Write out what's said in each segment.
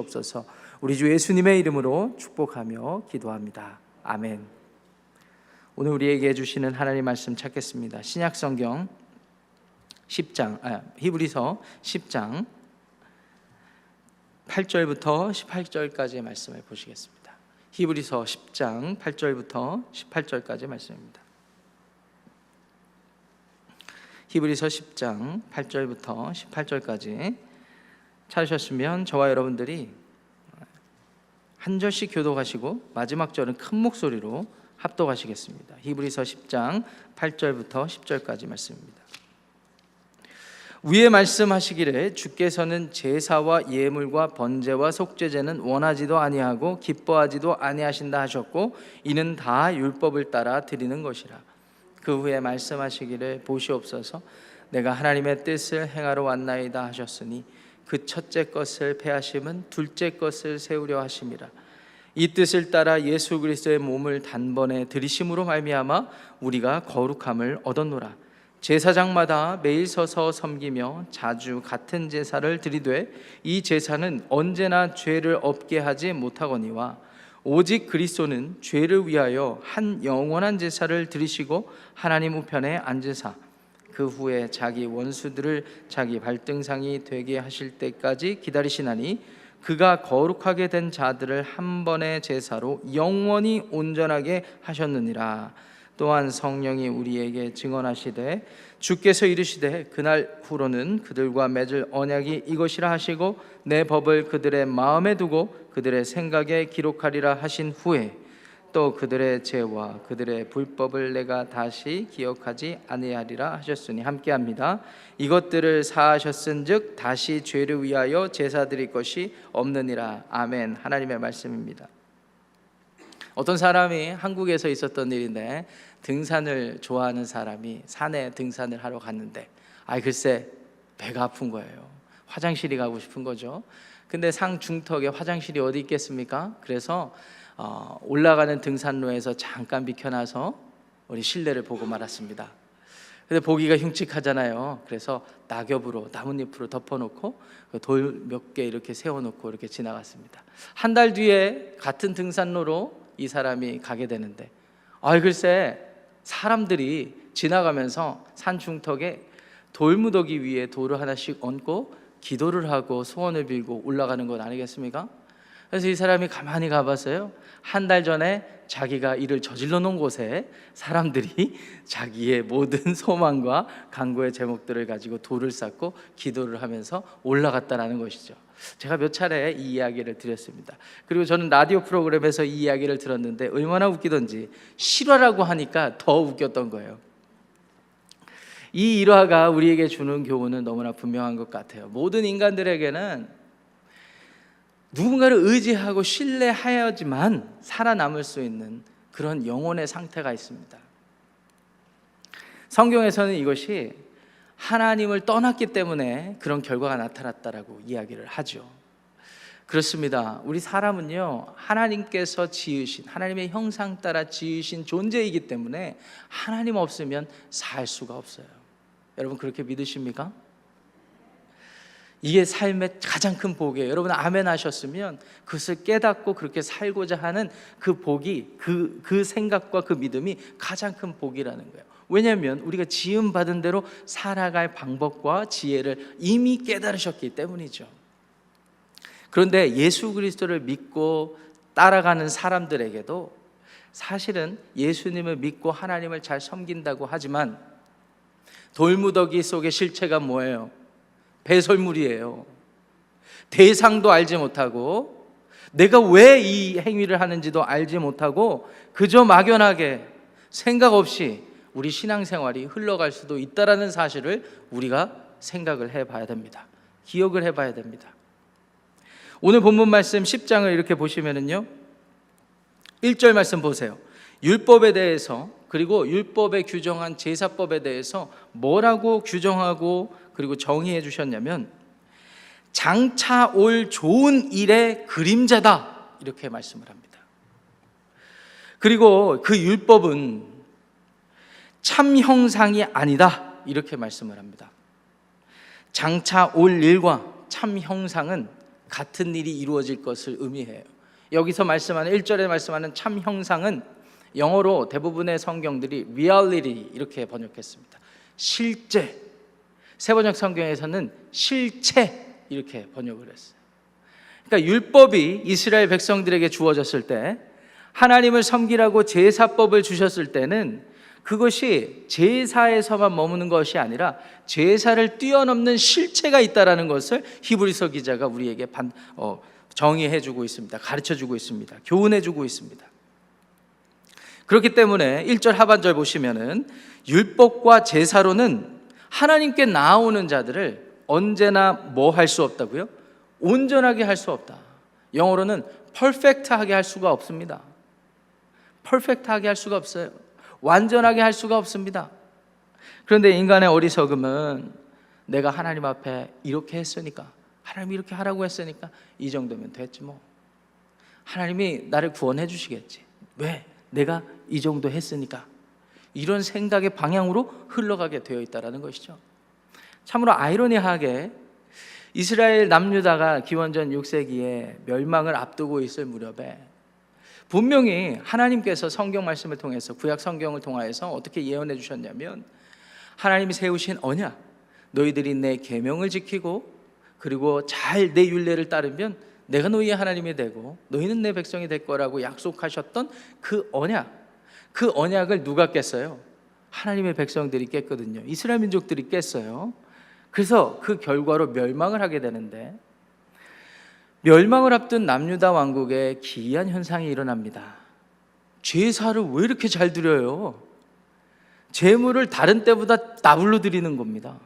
없어서 우리 주 예수님의 이름으로 축복하며 기도합니다. 아멘. 오늘 우리에게 주시는 하나님 말씀 찾겠습니다. 신약 성경 10장 아, 히브리서 10장 8절부터 18절까지의 말씀을 보시겠습니다. 히브리서 10장 8절부터 18절까지의 말씀입니다. 히브리서 10장 8절부터 18절까지 찾으셨으면 저와 여러분들이 한 절씩 교독하시고 마지막 절은 큰 목소리로 합독하시겠습니다. 히브리서 10장 8절부터 10절까지 말씀입니다. 위에 말씀하시기를 주께서는 제사와 예물과 번제와 속죄제는 원하지도 아니하고 기뻐하지도 아니하신다 하셨고 이는 다 율법을 따라 드리는 것이라. 그 후에 말씀하시기를 보시옵소서 내가 하나님의 뜻을 행하러 왔나이다 하셨으니 그 첫째 것을 패하심은 둘째 것을 세우려 하심이라. 이 뜻을 따라 예수 그리스도의 몸을 단번에 들이심으로 말미암아 우리가 거룩함을 얻었노라. 제사장마다 매일 서서 섬기며 자주 같은 제사를 드리되 이 제사는 언제나 죄를 없게 하지 못하거니와 오직 그리스도는 죄를 위하여 한 영원한 제사를 드리시고 하나님 우편에 앉으사 그 후에 자기 원수들을 자기 발등상이 되게 하실 때까지 기다리시나니 그가 거룩하게 된 자들을 한 번의 제사로 영원히 온전하게 하셨느니라. 또한 성령이 우리에게 증언하시되 주께서 이르시되 그날 후로는 그들과 맺을 언약이 이것이라 하시고 내 법을 그들의 마음에 두고 그들의 생각에 기록하리라 하신 후에 또 그들의 죄와 그들의 불법을 내가 다시 기억하지 아니하리라 하셨으니 함께합니다. 이것들을 사하셨은즉 다시 죄를 위하여 제사 드릴 것이 없느니라. 아멘. 하나님의 말씀입니다. 어떤 사람이 한국에서 있었던 일인데 등산을 좋아하는 사람이 산에 등산을 하러 갔는데 아 글쎄 배가 아픈 거예요. 화장실이 가고 싶은 거죠. 근데 상 중턱에 화장실이 어디 있겠습니까? 그래서 어, 올라가는 등산로에서 잠깐 비켜나서 우리 실내를 보고 말았습니다. 근데 보기가 흉측하잖아요. 그래서 낙엽으로 나뭇잎으로 덮어놓고 그돌몇 개 이렇게 세워놓고 이렇게 지나갔습니다. 한 달 뒤에 같은 등산로로 이 사람이 가게 되는데, 아 글쎄 사람들이 지나가면서 산 중턱에 돌무더기 위에 돌을 하나씩 얹고 기도를 하고 소원을 빌고 올라가는 것 아니겠습니까? 그래서 이 사람이 가만히 가봤어요. 한 달 전에 자기가 일을 저질러 놓은 곳에 사람들이 자기의 모든 소망과 간구의 제목들을 가지고 돌을 쌓고 기도를 하면서 올라갔다라는 것이죠. 제가 몇 차례 이 이야기를 드렸습니다. 그리고 저는 라디오 프로그램에서 이 이야기를 들었는데 얼마나 웃기던지 실화라고 하니까 더 웃겼던 거예요. 이 일화가 우리에게 주는 교훈은 너무나 분명한 것 같아요. 모든 인간들에게는 누군가를 의지하고 신뢰하여야지만 살아남을 수 있는 그런 영혼의 상태가 있습니다. 성경에서는 이것이 하나님을 떠났기 때문에 그런 결과가 나타났다라고 이야기를 하죠. 그렇습니다. 우리 사람은요, 하나님께서 지으신, 하나님의 형상 따라 지으신 존재이기 때문에 하나님 없으면 살 수가 없어요. 여러분 그렇게 믿으십니까? 이게 삶의 가장 큰 복이에요. 여러분 아멘 하셨으면 그것을 깨닫고 그렇게 살고자 하는 그 복이 그, 그 생각과 그 믿음이 가장 큰 복이라는 거예요. 왜냐하면 우리가 지음 받은 대로 살아갈 방법과 지혜를 이미 깨달으셨기 때문이죠. 그런데 예수 그리스도를 믿고 따라가는 사람들에게도 사실은 예수님을 믿고 하나님을 잘 섬긴다고 하지만 돌무더기 속의 실체가 뭐예요? 배설물이에요. 대상도 알지 못하고 내가 왜 이 행위를 하는지도 알지 못하고 그저 막연하게 생각 없이 우리 신앙생활이 흘러갈 수도 있다라는 사실을 우리가 생각을 해 봐야 됩니다. 기억을 해 봐야 됩니다. 오늘 본문 말씀 10장을 이렇게 보시면은요. 1절 말씀 보세요. 율법에 대해서 그리고 율법에 규정한 제사법에 대해서 뭐라고 규정하고 그리고 정의해 주셨냐면 장차 올 좋은 일의 그림자다 이렇게 말씀을 합니다. 그리고 그 율법은 참 형상이 아니다 이렇게 말씀을 합니다. 장차 올 일과 참 형상은 같은 일이 이루어질 것을 의미해요. 여기서 말씀하는 1절에 말씀하는 참 형상은 영어로 대부분의 성경들이 reality 이렇게 번역했습니다. 실제. 세번역 성경에서는 실체 이렇게 번역을 했어요. 그러니까 율법이 이스라엘 백성들에게 주어졌을 때 하나님을 섬기라고 제사법을 주셨을 때는 그것이 제사에서만 머무는 것이 아니라 제사를 뛰어넘는 실체가 있다라는 것을 히브리서 기자가 우리에게 반, 어, 정의해 주고 있습니다. 가르쳐 주고 있습니다. 교훈해 주고 있습니다. 그렇기 때문에 1절 하반절 보시면은 율법과 제사로는 하나님께 나아오는 자들을 언제나 뭐 할 수 없다고요? 온전하게 할 수 없다. 영어로는 퍼펙트하게 할 수가 없습니다. 퍼펙트하게 할 수가 없어요. 완전하게 할 수가 없습니다. 그런데 인간의 어리석음은 내가 하나님 앞에 이렇게 했으니까 하나님이 이렇게 하라고 했으니까 이 정도면 됐지 뭐. 하나님이 나를 구원해 주시겠지. 왜? 내가 이 정도 했으니까. 이런 생각의 방향으로 흘러가게 되어 있다라는 것이죠. 참으로 아이러니하게 이스라엘 남유다가 기원전 6세기에 멸망을 앞두고 있을 무렵에 분명히 하나님께서 성경 말씀을 통해서 구약 성경을 통하여서 어떻게 예언해 주셨냐면 하나님이 세우신 언약 너희들이 내 계명을 지키고 그리고 잘 내 율례를 따르면 내가 너희의 하나님이 되고 너희는 내 백성이 될 거라고 약속하셨던 그 언약 그 언약을 누가 깼어요? 하나님의 백성들이 깼거든요. 이스라엘 민족들이 깼어요. 그래서 그 결과로 멸망을 하게 되는데 멸망을 앞둔 남유다 왕국에 기이한 현상이 일어납니다. 제사를 왜 이렇게 잘 드려요? 제물을 다른 때보다 나불로 드리는 겁니다.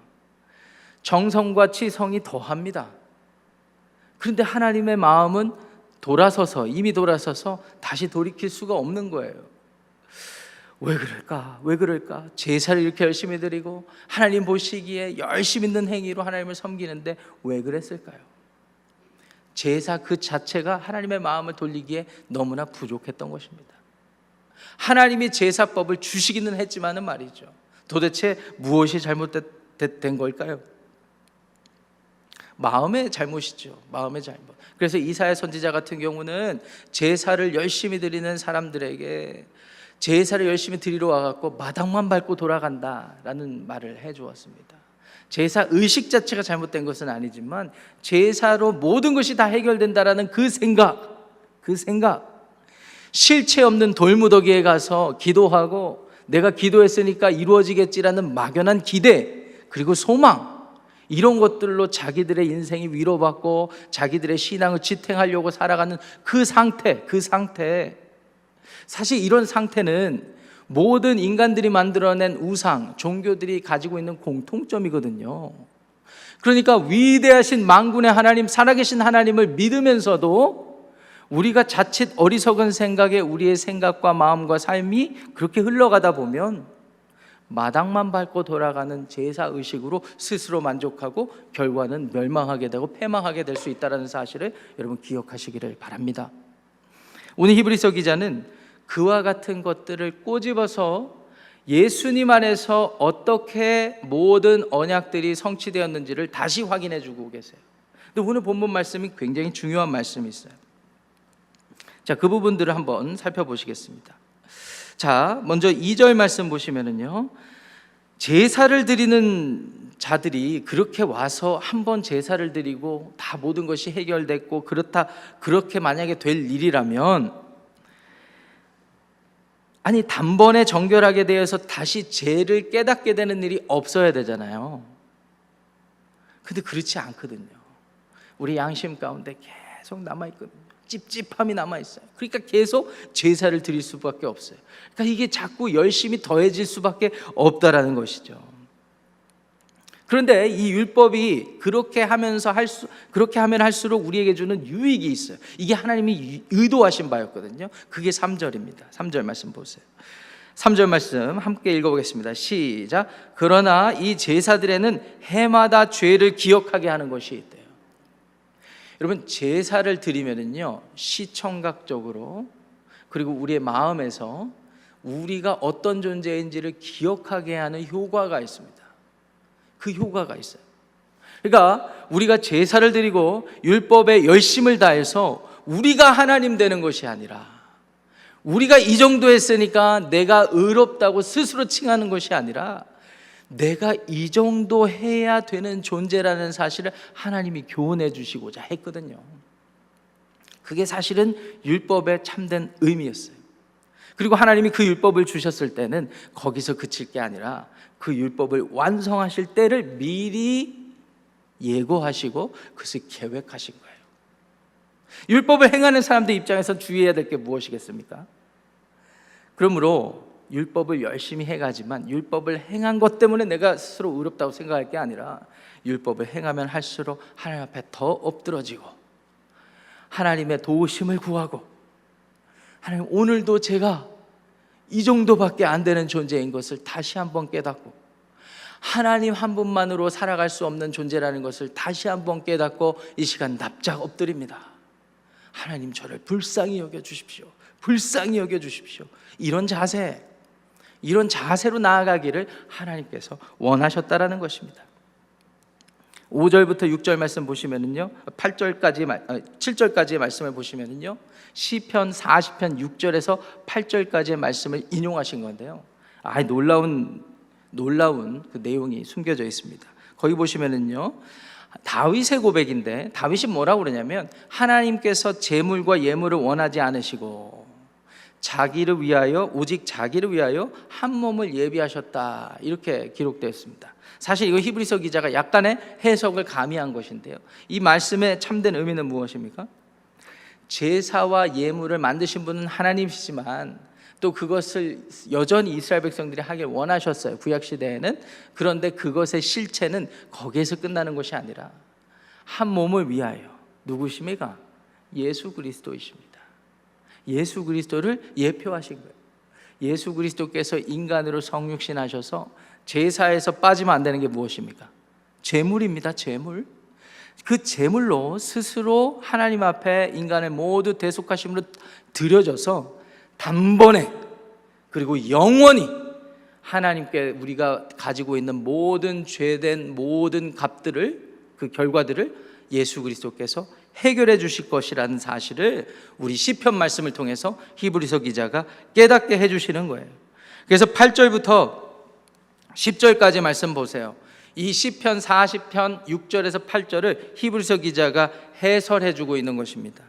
정성과 치성이 더합니다. 그런데 하나님의 마음은 돌아서서 이미 돌아서서 다시 돌이킬 수가 없는 거예요. 왜 그럴까? 왜 그럴까? 제사를 이렇게 열심히 드리고 하나님 보시기에 열심 있는 행위로 하나님을 섬기는데 왜 그랬을까요? 제사 그 자체가 하나님의 마음을 돌리기에 너무나 부족했던 것입니다. 하나님이 제사법을 주시기는 했지만은 말이죠. 도대체 무엇이 잘못된 걸까요? 마음의 잘못이죠. 마음의 잘못. 그래서 이사야 선지자 같은 경우는 제사를 열심히 드리는 사람들에게 제사를 열심히 드리러 와갖고 마당만 밟고 돌아간다라는 말을 해 주었습니다. 제사 의식 자체가 잘못된 것은 아니지만 제사로 모든 것이 다 해결된다라는 그 생각, 그 생각, 실체 없는 돌무더기에 가서 기도하고 내가 기도했으니까 이루어지겠지라는 막연한 기대 그리고 소망 이런 것들로 자기들의 인생이 위로받고 자기들의 신앙을 지탱하려고 살아가는 그 상태, 그 상태. 사실 이런 상태는 모든 인간들이 만들어낸 우상, 종교들이 가지고 있는 공통점이거든요. 그러니까 위대하신 만군의 하나님, 살아계신 하나님을 믿으면서도 우리가 자칫 어리석은 생각에 우리의 생각과 마음과 삶이 그렇게 흘러가다 보면 마당만 밟고 돌아가는 제사 의식으로 스스로 만족하고 결과는 멸망하게 되고 패망하게 될 수 있다는 사실을 여러분 기억하시기를 바랍니다. 오늘 히브리서 기자는 그와 같은 것들을 꼬집어서 예수님 안에서 어떻게 모든 언약들이 성취되었는지를 다시 확인해 주고 계세요. 근데 오늘 본문 말씀이 굉장히 중요한 말씀이 있어요. 자, 그 부분들을 한번 살펴보시겠습니다. 자, 먼저 2절 말씀 보시면은요. 제사를 드리는 자들이 그렇게 와서 한 번 제사를 드리고 다 모든 것이 해결됐고 그렇다 그렇게 만약에 될 일이라면 아니 단번에 정결하게 되어서 다시 죄를 깨닫게 되는 일이 없어야 되잖아요. 근데 그렇지 않거든요. 우리 양심 가운데 계속 남아 있거든요. 찝찝함이 남아 있어요. 그러니까 계속 제사를 드릴 수밖에 없어요. 그러니까 이게 자꾸 열심히 더해질 수밖에 없다라는 것이죠. 그런데 이 율법이 그렇게 하면서 할 수, 그렇게 하면 할수록 우리에게 주는 유익이 있어요. 이게 하나님이 의도하신 바였거든요. 그게 3절입니다. 3절 말씀 보세요. 3절 말씀 함께 읽어보겠습니다. 시작. 그러나 이 제사들에는 해마다 죄를 기억하게 하는 것이 있대요. 여러분 제사를 드리면은요 시청각적으로 그리고 우리의 마음에서 우리가 어떤 존재인지를 기억하게 하는 효과가 있습니다. 그 효과가 있어요. 그러니까 우리가 제사를 드리고 율법에 열심을 다해서 우리가 하나님 되는 것이 아니라 우리가 이 정도 했으니까 내가 의롭다고 스스로 칭하는 것이 아니라 내가 이 정도 해야 되는 존재라는 사실을 하나님이 교훈해 주시고자 했거든요. 그게 사실은 율법의 참된 의미였어요. 그리고 하나님이 그 율법을 주셨을 때는 거기서 그칠 게 아니라 그 율법을 완성하실 때를 미리 예고하시고 그것을 계획하신 거예요. 율법을 행하는 사람들 입장에서 주의해야 될 게 무엇이겠습니까? 그러므로 율법을 열심히 해가지만 율법을 행한 것 때문에 내가 스스로 의롭다고 생각할 게 아니라 율법을 행하면 할수록 하나님 앞에 더 엎드러지고 하나님의 도우심을 구하고 하나님 오늘도 제가 이 정도밖에 안 되는 존재인 것을 다시 한번 깨닫고 하나님 한 분만으로 살아갈 수 없는 존재라는 것을 다시 한번 깨닫고 이 시간 납작 엎드립니다. 하나님 저를 불쌍히 여겨 주십시오. 불쌍히 여겨 주십시오. 이런 자세, 이런 자세로 나아가기를 하나님께서 원하셨다라는 것입니다. 5절부터 6절 말씀 보시면은요. 8절까지 7절까지의 말씀을 보시면은요. 시편 40편 6절에서 8절까지의 말씀을 인용하신 건데요. 아, 놀라운 놀라운 그 내용이 숨겨져 있습니다. 거기 보시면은요. 다윗의 고백인데 다윗이 뭐라고 그러냐면 하나님께서 재물과 예물을 원하지 않으시고 자기를 위하여 오직 자기를 위하여 한 몸을 예비하셨다 이렇게 기록되어 있습니다. 사실 이거 히브리서 기자가 약간의 해석을 가미한 것인데요. 이 말씀의 참된 의미는 무엇입니까? 제사와 예물을 만드신 분은 하나님이시지만 또 그것을 여전히 이스라엘 백성들이 하길 원하셨어요. 구약 시대에는 그런데 그것의 실체는 거기에서 끝나는 것이 아니라 한 몸을 위하여 누구십니까? 예수 그리스도이십니다. 예수 그리스도를 예표하신 거예요. 예수 그리스도께서 인간으로 성육신하셔서 제사에서 빠지면 안 되는 게 무엇입니까? 제물입니다. 제물. 그 제물로 스스로 하나님 앞에 인간을 모두 대속하심으로 드려져서 단번에 그리고 영원히 하나님께 우리가 가지고 있는 모든 죄된 모든 값들을 그 결과들을 예수 그리스도께서 해결해 주실 것이라는 사실을 우리 시편 말씀을 통해서 히브리서 기자가 깨닫게 해 주시는 거예요. 그래서 8절부터 10절까지 말씀 보세요. 이 시편 40편 6절에서 8절을 히브리서 기자가 해설해 주고 있는 것입니다.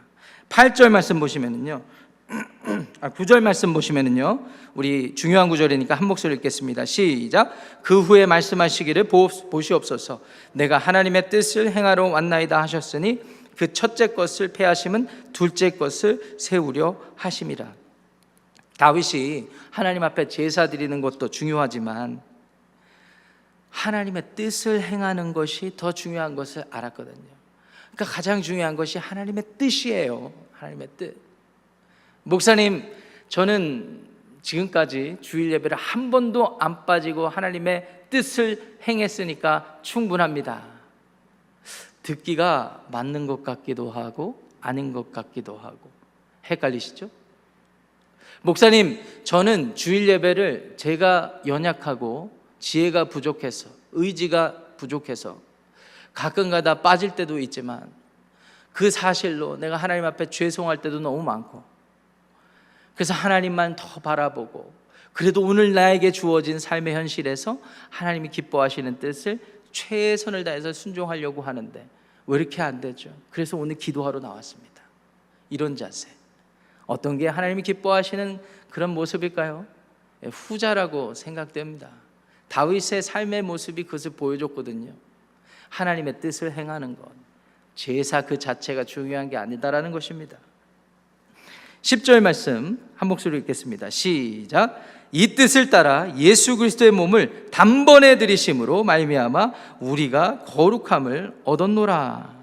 8절 말씀 보시면은요. 아, 9절 말씀 보시면은요. 우리 중요한 구절이니까 한 목소리 읽겠습니다. 시작. 그 후에 말씀하시기를 보- 보시옵소서. 내가 하나님의 뜻을 행하러 왔나이다 하셨으니 그 첫째 것을 패하심은 둘째 것을 세우려 하심이라. 다윗이 하나님 앞에 제사 드리는 것도 중요하지만 하나님의 뜻을 행하는 것이 더 중요한 것을 알았거든요. 그러니까 가장 중요한 것이 하나님의 뜻이에요. 하나님의 뜻. 목사님, 저는 지금까지 주일 예배를 한 번도 안 빠지고 하나님의 뜻을 행했으니까 충분합니다. 듣기가 맞는 것 같기도 하고 아닌 것 같기도 하고 헷갈리시죠? 목사님, 저는 주일 예배를 제가 연약하고 지혜가 부족해서 의지가 부족해서 가끔가다 빠질 때도 있지만 그 사실로 내가 하나님 앞에 죄송할 때도 너무 많고 그래서 하나님만 더 바라보고 그래도 오늘 나에게 주어진 삶의 현실에서 하나님이 기뻐하시는 뜻을 최선을 다해서 순종하려고 하는데 왜 이렇게 안 되죠? 그래서 오늘 기도하러 나왔습니다. 이런 자세. 어떤 게 하나님이 기뻐하시는 그런 모습일까요? 예, 후자라고 생각됩니다. 다윗의 삶의 모습이 그것을 보여줬거든요. 하나님의 뜻을 행하는 것. 제사 그 자체가 중요한 게 아니다라는 것입니다. 10절 말씀 한 목소리 읽겠습니다. 시작. 이 뜻을 따라 예수 그리스도의 몸을 단번에 들이심으로 말미암아 우리가 거룩함을 얻었노라.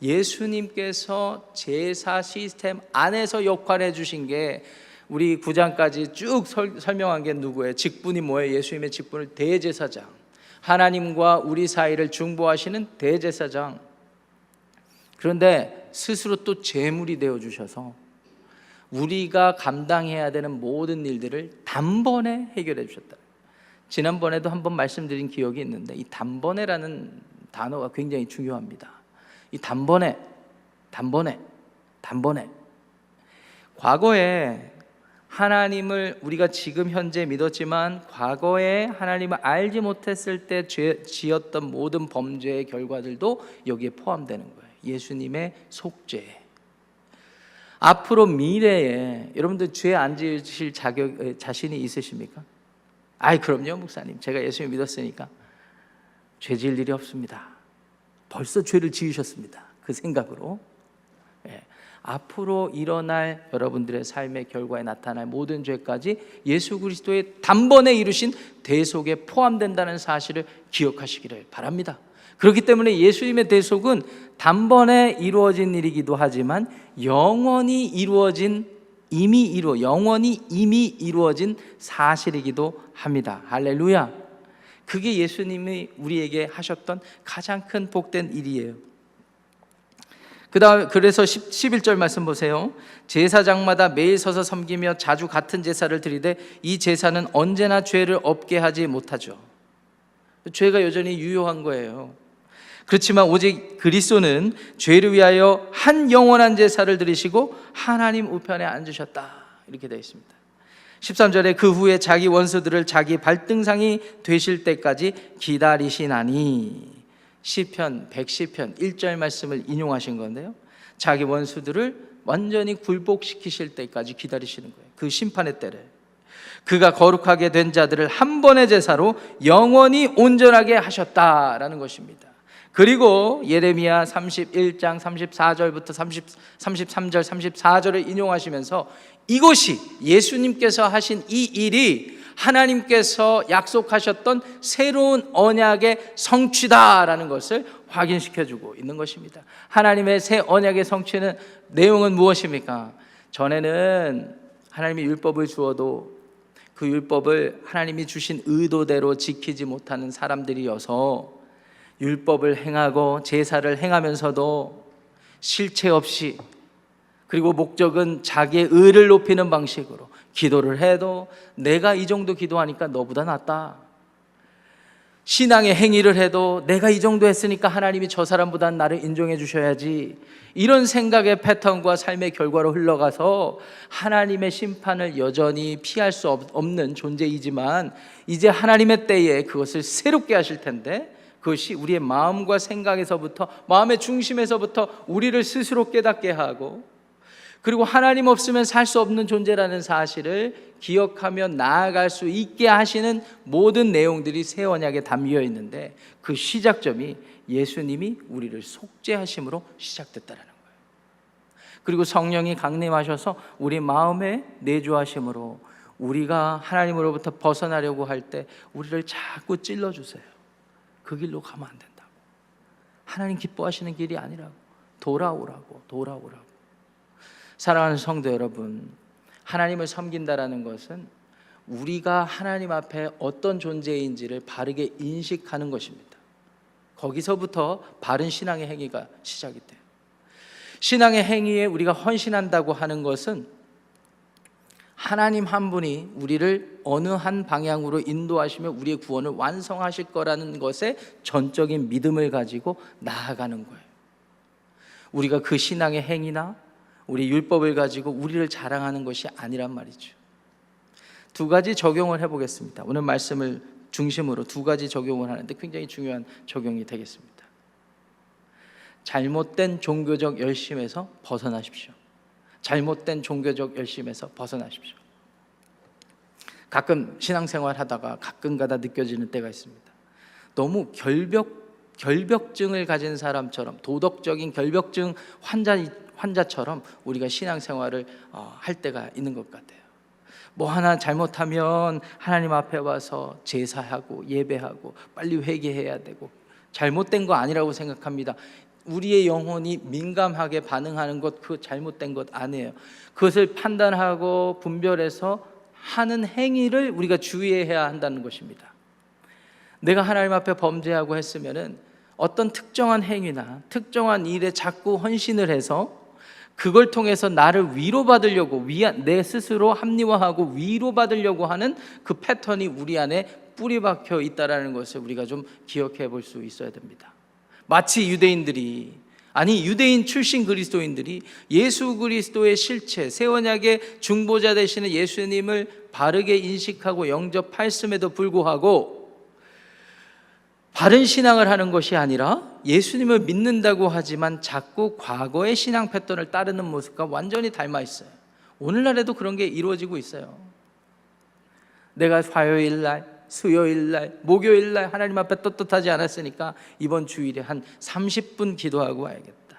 예수님께서 제사 시스템 안에서 역할해 주신 게 우리 구장까지 쭉 설, 설명한 게 누구예요? 직분이 뭐예요? 예수님의 직분을 대제사장. 하나님과 우리 사이를 중보하시는 대제사장. 그런데 스스로 또 제물이 되어 주셔서 우리가 감당해야 되는 모든 일들을 단번에 해결해 주셨다. 지난번에도 한번 말씀드린 기억이 있는데 이 단번에라는 단어가 굉장히 중요합니다. 이 단번에, 단번에, 단번에. 과거에 하나님을 우리가 지금 현재 믿었지만 과거에 하나님을 알지 못했을 때 죄, 지었던 모든 범죄의 결과들도 여기에 포함되는 거예요. 예수님의 속죄. 앞으로 미래에 여러분들 죄 안 지으실 자격 에, 자신이 있으십니까? 아이 그럼요 목사님 제가 예수님 믿었으니까 죄 지을 일이 없습니다. 벌써 죄를 지으셨습니다. 그 생각으로 예. 앞으로 일어날 여러분들의 삶의 결과에 나타날 모든 죄까지 예수 그리스도의 단번에 이루신 대속에 포함된다는 사실을 기억하시기를 바랍니다. 그렇기 때문에 예수님의 대속은 단번에 이루어진 일이기도 하지만 영원히 이루어진 이미 이루 영원히 이미 이루어진 사실이기도 합니다. 할렐루야. 그게 예수님이 우리에게 하셨던 가장 큰 복된 일이에요. 그다음 그래서 10, 11절 말씀 보세요. 제사장마다 매일 서서 섬기며 자주 같은 제사를 드리되 이 제사는 언제나 죄를 없게 하지 못하죠. 죄가 여전히 유효한 거예요. 그렇지만 오직 그리스도는 죄를 위하여 한 영원한 제사를 드리시고 하나님 우편에 앉으셨다. 이렇게 되어 있습니다. 13절에 그 후에 자기 원수들을 자기 발등상이 되실 때까지 기다리시나니 시편 110편 1절 말씀을 인용하신 건데요. 자기 원수들을 완전히 굴복시키실 때까지 기다리시는 거예요. 그 심판의 때를. 그가 거룩하게 된 자들을 한 번의 제사로 영원히 온전하게 하셨다라는 것입니다. 그리고 예레미야 31장 34절부터 30, 33절 34절을 인용하시면서 이것이 예수님께서 하신 이 일이 하나님께서 약속하셨던 새로운 언약의 성취다라는 것을 확인시켜 주고 있는 것입니다. 하나님의 새 언약의 성취는 내용은 무엇입니까? 전에는 하나님이 율법을 주어도 그 율법을 하나님이 주신 의도대로 지키지 못하는 사람들이어서 율법을 행하고 제사를 행하면서도 실체 없이 그리고 목적은 자기의 의를 높이는 방식으로 기도를 해도 내가 이 정도 기도하니까 너보다 낫다. 신앙의 행위를 해도 내가 이 정도 했으니까 하나님이 저 사람보다 나를 인정해 주셔야지. 이런 생각의 패턴과 삶의 결과로 흘러가서 하나님의 심판을 여전히 피할 수 없- 없는 존재이지만 이제 하나님의 때에 그것을 새롭게 하실 텐데 그것이 우리의 마음과 생각에서부터 마음의 중심에서부터 우리를 스스로 깨닫게 하고 그리고 하나님 없으면 살 수 없는 존재라는 사실을 기억하며 나아갈 수 있게 하시는 모든 내용들이 새 언약에 담겨 있는데 그 시작점이 예수님이 우리를 속죄하심으로 시작됐다라는 거예요. 그리고 성령이 강림하셔서 우리 마음에 내주하심으로 우리가 하나님으로부터 벗어나려고 할 때 우리를 자꾸 찔러 주세요. 그 길로 가면 안 된다고. 하나님 기뻐하시는 길이 아니라고. 돌아오라고. 돌아오라고. 사랑하는 성도 여러분, 하나님을 섬긴다라는 것은 우리가 하나님 앞에 어떤 존재인지를 바르게 인식하는 것입니다. 거기서부터 바른 신앙의 행위가 시작이 돼요. 신앙의 행위에 우리가 헌신한다고 하는 것은 하나님 한 분이 우리를 어느 한 방향으로 인도하시며 우리의 구원을 완성하실 거라는 것에 전적인 믿음을 가지고 나아가는 거예요. 우리가 그 신앙의 행위나 우리 율법을 가지고 우리를 자랑하는 것이 아니란 말이죠. 두 가지 적용을 해보겠습니다. 오늘 말씀을 중심으로 두 가지 적용을 하는데 굉장히 중요한 적용이 되겠습니다. 잘못된 종교적 열심에서 벗어나십시오. 잘못된 종교적 열심에서 벗어나십시오. 가끔 신앙생활 하다가 가끔가다 느껴지는 때가 있습니다. 너무 결벽 결벽증을 가진 사람처럼 도덕적인 결벽증 환자 환자처럼 우리가 신앙생활을 어, 할 때가 있는 것 같아요. 뭐 하나 잘못하면 하나님 앞에 와서 제사하고 예배하고 빨리 회개해야 되고 잘못된 거 아니라고 생각합니다. 우리의 영혼이 민감하게 반응하는 것 그 잘못된 것 아니에요. 그것을 판단하고 분별해서 하는 행위를 우리가 주의해야 한다는 것입니다. 내가 하나님 앞에 범죄하고 했으면은 어떤 특정한 행위나 특정한 일에 자꾸 헌신을 해서 그걸 통해서 나를 위로받으려고 위안 내 스스로 합리화하고 위로받으려고 하는 그 패턴이 우리 안에 뿌리 박혀 있다라는 것을 우리가 좀 기억해 볼 수 있어야 됩니다. 마치 유대인들이 아니 유대인 출신 그리스도인들이 예수 그리스도의 실체 새 언약의 중보자 되시는 예수님을 바르게 인식하고 영접했음에도 불구하고 바른 신앙을 하는 것이 아니라 예수님을 믿는다고 하지만 자꾸 과거의 신앙 패턴을 따르는 모습과 완전히 닮아 있어요. 오늘날에도 그런 게 이루어지고 있어요. 내가 화요일 날, 수요일 날, 목요일 날 하나님 앞에 떳떳하지 않았으니까 이번 주일에 한 30분 기도하고 와야겠다.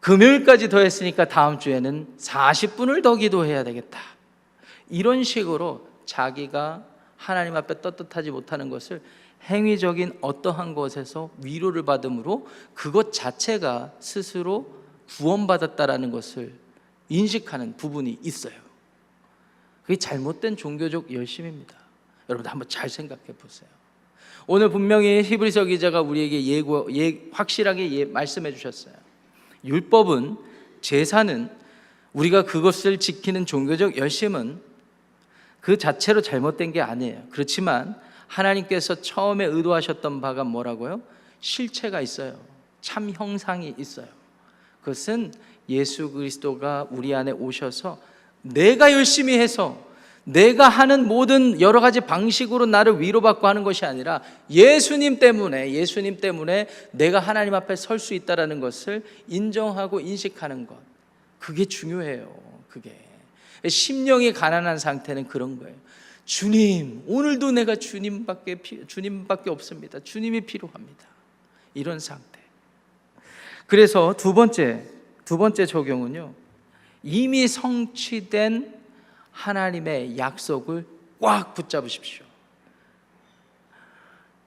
금요일까지 더 했으니까 다음 주에는 40분을 더 기도해야 되겠다. 이런 식으로 자기가 하나님 앞에 떳떳하지 못하는 것을 행위적인 어떠한 것에서 위로를 받음으로 그것 자체가 스스로 구원받았다라는 것을 인식하는 부분이 있어요. 그게 잘못된 종교적 열심입니다. 여러분 한번 잘 생각해 보세요. 오늘 분명히 히브리서 기자가 우리에게 예고, 예, 확실하게 예, 말씀해 주셨어요. 율법은 제사는 우리가 그것을 지키는 종교적 열심은 그 자체로 잘못된 게 아니에요. 그렇지만 하나님께서 처음에 의도하셨던 바가 뭐라고요? 실체가 있어요. 참 형상이 있어요. 그것은 예수 그리스도가 우리 안에 오셔서 내가 열심히 해서 내가 하는 모든 여러 가지 방식으로 나를 위로받고 하는 것이 아니라 예수님 때문에 예수님 때문에 내가 하나님 앞에 설 수 있다라는 것을 인정하고 인식하는 것. 그게 중요해요. 그게. 심령이 가난한 상태는 그런 거예요. 주님, 오늘도 내가 주님밖에 피- 주님밖에 없습니다. 주님이 필요합니다. 이런 상태. 그래서 두 번째 두 번째 적용은요. 이미 성취된 하나님의 약속을 꽉 붙잡으십시오.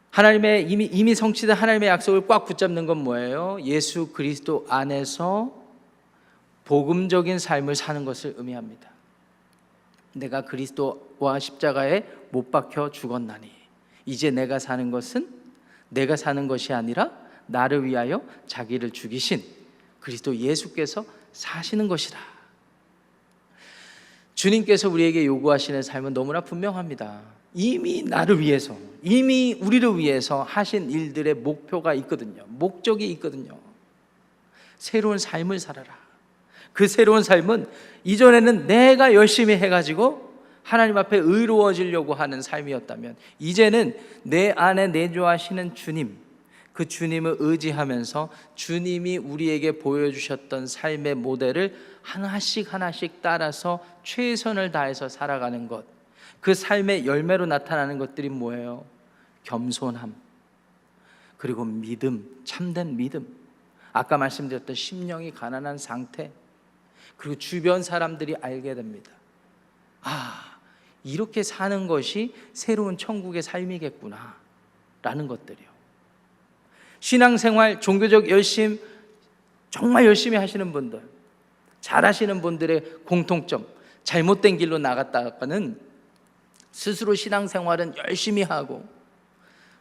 하나님의 이미 이미 성취된 하나님의 약속을 꽉 붙잡는 건 뭐예요? 예수 그리스도 안에서 복음적인 삶을 사는 것을 의미합니다. 내가 그리스도와 십자가에 못 박혀 죽었나니 이제 내가 사는 것은 내가 사는 것이 아니라 나를 위하여 자기를 죽이신 그리스도 예수께서 사시는 것이다. 주님께서 우리에게 요구하시는 삶은 너무나 분명합니다. 이미 나를 위해서, 이미 우리를 위해서 하신 일들의 목표가 있거든요. 목적이 있거든요. 새로운 삶을 살아라. 그 새로운 삶은 이전에는 내가 열심히 해가지고 하나님 앞에 의로워지려고 하는 삶이었다면 이제는 내 안에 내주하시는 주님, 그 주님을 의지하면서 주님이 우리에게 보여주셨던 삶의 모델을 하나씩 하나씩 따라서 최선을 다해서 살아가는 것. 그 삶의 열매로 나타나는 것들이 뭐예요? 겸손함. 그리고 믿음, 참된 믿음. 아까 말씀드렸던 심령이 가난한 상태. 그리고 주변 사람들이 알게 됩니다. 아, 이렇게 사는 것이 새로운 천국의 삶이겠구나. 라는 것들이요. 신앙생활, 종교적 열심, 정말 열심히 하시는 분들, 잘 하시는 분들의 공통점, 잘못된 길로 나갔다가는 스스로 신앙생활은 열심히 하고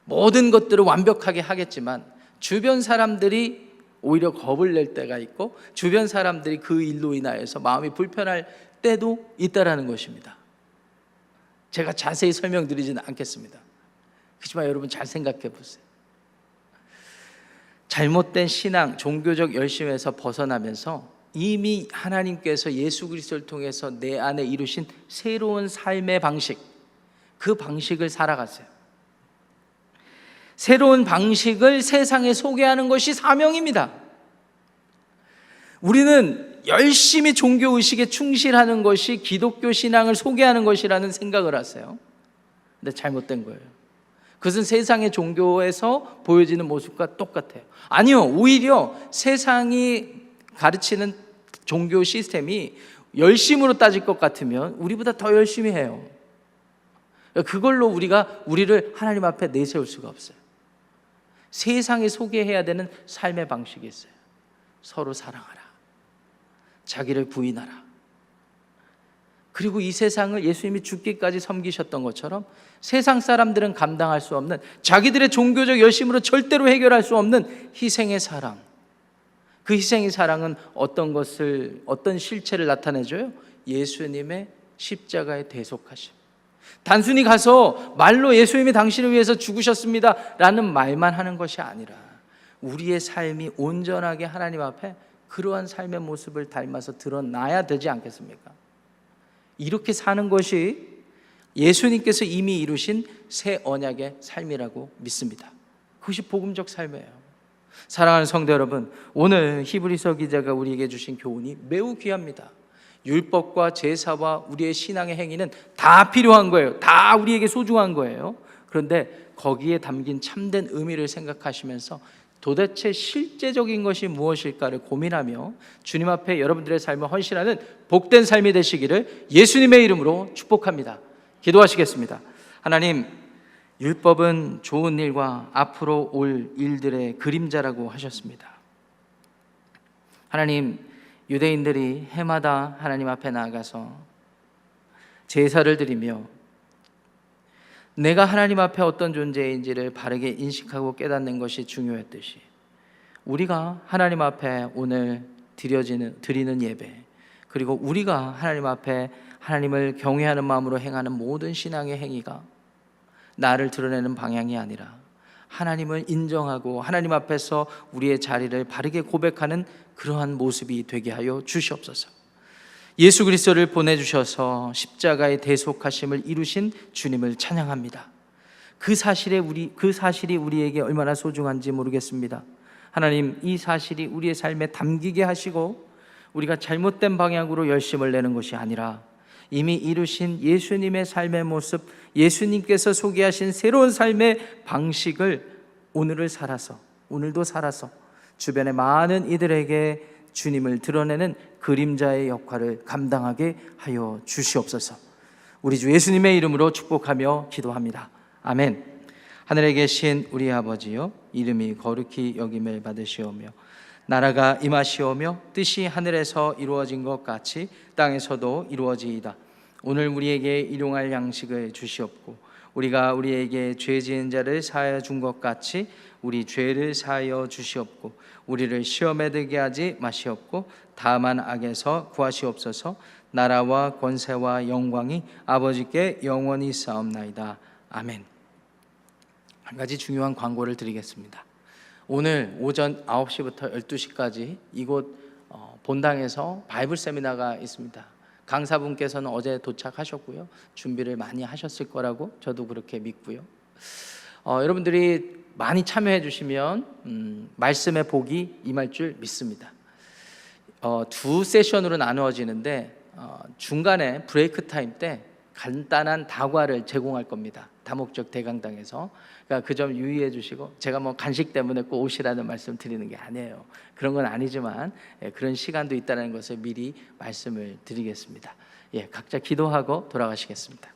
모든 것들을 완벽하게 하겠지만 주변 사람들이 오히려 겁을 낼 때가 있고 주변 사람들이 그 일로 인하여서 마음이 불편할 때도 있다라는 것입니다. 제가 자세히 설명드리지는 않겠습니다. 그렇지만 여러분 잘 생각해 보세요. 잘못된 신앙, 종교적 열심에서 벗어나면서 이미 하나님께서 예수 그리스도를 통해서 내 안에 이루신 새로운 삶의 방식, 그 방식을 살아가세요. 새로운 방식을 세상에 소개하는 것이 사명입니다. 우리는 열심히 종교 의식에 충실하는 것이 기독교 신앙을 소개하는 것이라는 생각을 하세요. 근데 잘못된 거예요. 그것은 세상의 종교에서 보여지는 모습과 똑같아요. 아니요, 오히려 세상이 가르치는 종교 시스템이 열심으로 따질 것 같으면 우리보다 더 열심히 해요. 그걸로 우리가 우리를 하나님 앞에 내세울 수가 없어요. 세상에 소개해야 되는 삶의 방식이 있어요. 서로 사랑하라. 자기를 부인하라. 그리고 이 세상을 예수님이 죽기까지 섬기셨던 것처럼 세상 사람들은 감당할 수 없는 자기들의 종교적 열심으로 절대로 해결할 수 없는 희생의 사랑. 그 희생의 사랑은 어떤 것을 어떤 실체를 나타내줘요? 예수님의 십자가의 대속하심. 단순히 가서 말로 예수님이 당신을 위해서 죽으셨습니다라는 말만 하는 것이 아니라 우리의 삶이 온전하게 하나님 앞에 그러한 삶의 모습을 닮아서 드러나야 되지 않겠습니까? 이렇게 사는 것이 예수님께서 이미 이루신 새 언약의 삶이라고 믿습니다. 그것이 복음적 삶이에요. 사랑하는 성도 여러분, 오늘 히브리서 기자가 우리에게 주신 교훈이 매우 귀합니다. 율법과 제사와 우리의 신앙의 행위는 다 필요한 거예요. 다 우리에게 소중한 거예요. 그런데 거기에 담긴 참된 의미를 생각하시면서 도대체 실제적인 것이 무엇일까를 고민하며 주님 앞에 여러분들의 삶을 헌신하는 복된 삶이 되시기를 예수님의 이름으로 축복합니다. 기도하시겠습니다. 하나님, 율법은 좋은 일과 앞으로 올 일들의 그림자라고 하셨습니다. 하나님, 유대인들이 해마다 하나님 앞에 나아가서 제사를 드리며 내가 하나님 앞에 어떤 존재인지를 바르게 인식하고 깨닫는 것이 중요했듯이 우리가 하나님 앞에 오늘 드려지는 드리는 예배 그리고 우리가 하나님 앞에 하나님을 경외하는 마음으로 행하는 모든 신앙의 행위가 나를 드러내는 방향이 아니라 하나님을 인정하고 하나님 앞에서 우리의 자리를 바르게 고백하는 그러한 모습이 되게 하여 주시옵소서. 예수 그리스도를 보내 주셔서 십자가의 대속하심을 이루신 주님을 찬양합니다. 그 사실에 우리 그 사실이 우리에게 얼마나 소중한지 모르겠습니다. 하나님 이 사실이 우리의 삶에 담기게 하시고 우리가 잘못된 방향으로 열심을 내는 것이 아니라 이미 이루신 예수님의 삶의 모습, 예수님께서 소개하신 새로운 삶의 방식을 오늘을 살아서 오늘도 살아서 주변의 많은 이들에게 주님을 드러내는 그림자의 역할을 감당하게 하여 주시옵소서. 우리 주 예수님의 이름으로 축복하며 기도합니다. 아멘. 하늘에 계신 우리 아버지요 이름이 거룩히 여김을 받으시오며 나라가 임하시오며 뜻이 하늘에서 이루어진 것 같이 땅에서도 이루어지이다. 오늘 우리에게 일용할 양식을 주시옵고 우리가 우리에게 죄 지은 자를 사하여 준 것 같이 우리 죄를 사하여 주시옵고 우리를 시험에 들게 하지 마시옵고 다만 악에서 구하시옵소서. 나라와 권세와 영광이 아버지께 영원히 싸움나이다. 아멘. 한 가지 중요한 광고를 드리겠습니다. 오늘 오전 9시부터 12시까지 이곳 어, 본당에서 바이블 세미나가 있습니다. 강사분께서는 어제 도착하셨고요. 준비를 많이 하셨을 거라고 저도 그렇게 믿고요. 어, 여러분들이 많이 참여해 주시면 음, 말씀의 복이 임할 줄 믿습니다. 어, 두 세션으로 나누어지는데 어, 중간에 브레이크 타임 때 간단한 다과를 제공할 겁니다. 다목적 대강당에서 그러니까 그 점 유의해 주시고 제가 뭐 간식 때문에 꼭 오시라는 말씀 드리는 게 아니에요. 그런 건 아니지만 예, 그런 시간도 있다는 것을 미리 말씀을 드리겠습니다. 예, 각자 기도하고 돌아가시겠습니다.